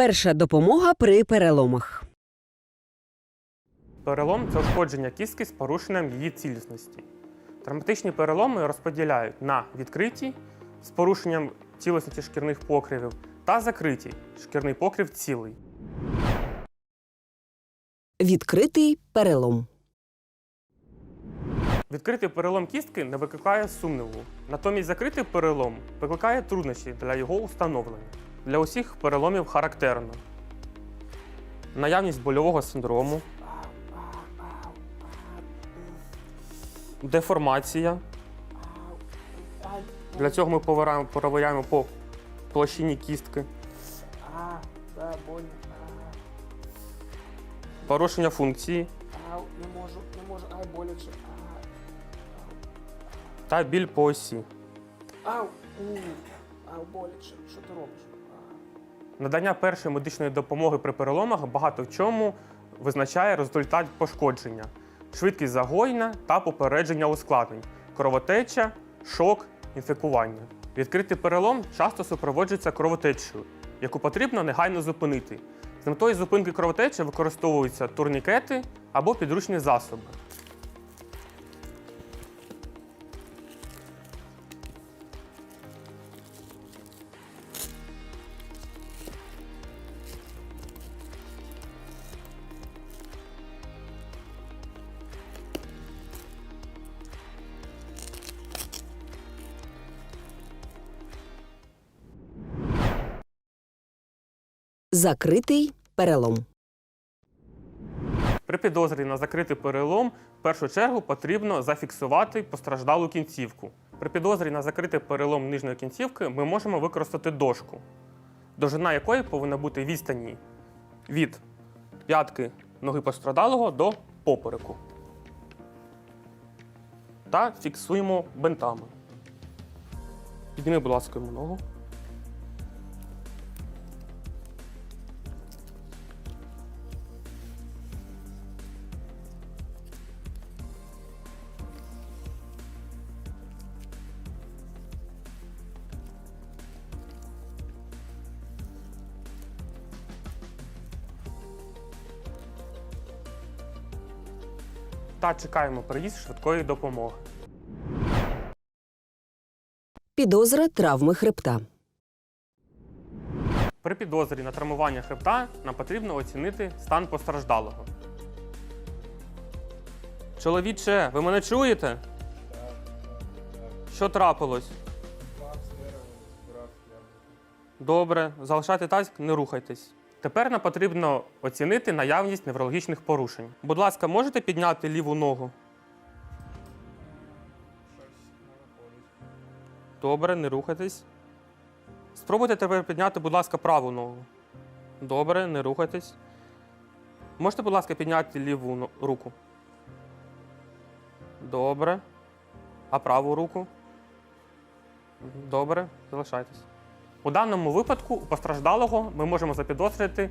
Перша допомога при переломах. Перелом це ушкодження кістки з порушенням її цілісності. Травматичні переломи розподіляють на відкриті з порушенням цілісності шкірних покривів та закриті шкірний покрив цілий. Відкритий перелом. Відкритий перелом кістки не викликає сумніву. Натомість закритий перелом викликає труднощі для його установлення. Для усіх переломів характерно. Наявність больового синдрому, деформація. Для цього ми провіряємо по площині кістки, порушення функції не можу, не можу, ай, боляче. та біль по осі. Ау, ау, боляче. Що ти робиш? Надання першої медичної допомоги при переломах багато в чому визначає результат пошкодження, швидкість загоєння та попередження ускладнень, кровотеча, шок, інфікування. Відкритий перелом часто супроводжується кровотечею, яку потрібно негайно зупинити. З метою зупинки кровотечі використовуються турнікети або підручні засоби. Закритий перелом. При підозрі на закритий перелом в першу чергу потрібно зафіксувати постраждалу кінцівку. При підозрі на закритий перелом нижньої кінцівки ми можемо використати дошку, довжина якої повинна бути відстані від п'ятки ноги постраждалого до попереку. Та фіксуємо бинтами. Підніми, будь ласка, йому ногу. Та чекаємо приїзд швидкої допомоги. Підозра травми хребта. При підозрі на травмування хребта нам потрібно оцінити стан постраждалого. Чоловіче, ви мене чуєте? Що трапилось? Добре, залишайте тазик, не рухайтесь. Тепер нам потрібно оцінити наявність неврологічних порушень. Будь ласка, можете підняти ліву ногу? Добре, не рухайтесь. Спробуйте тепер підняти, будь ласка, праву ногу. Добре, не рухайтесь. Можете, будь ласка, підняти ліву руку. Добре. А праву руку? Добре, залишайтесь. У даному випадку у постраждалого ми можемо запідозрити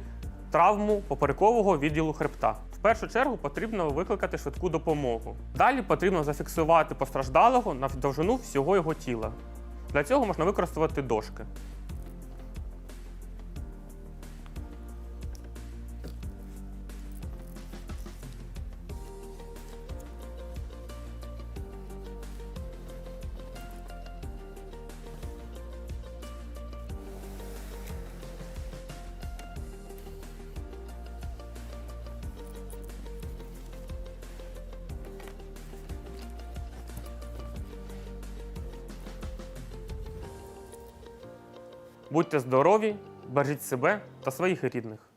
травму поперекового відділу хребта. В першу чергу потрібно викликати швидку допомогу. Далі потрібно зафіксувати постраждалого на довжину всього його тіла. Для цього можна використовувати дошки. Будьте здорові, бережіть себе та своїх рідних.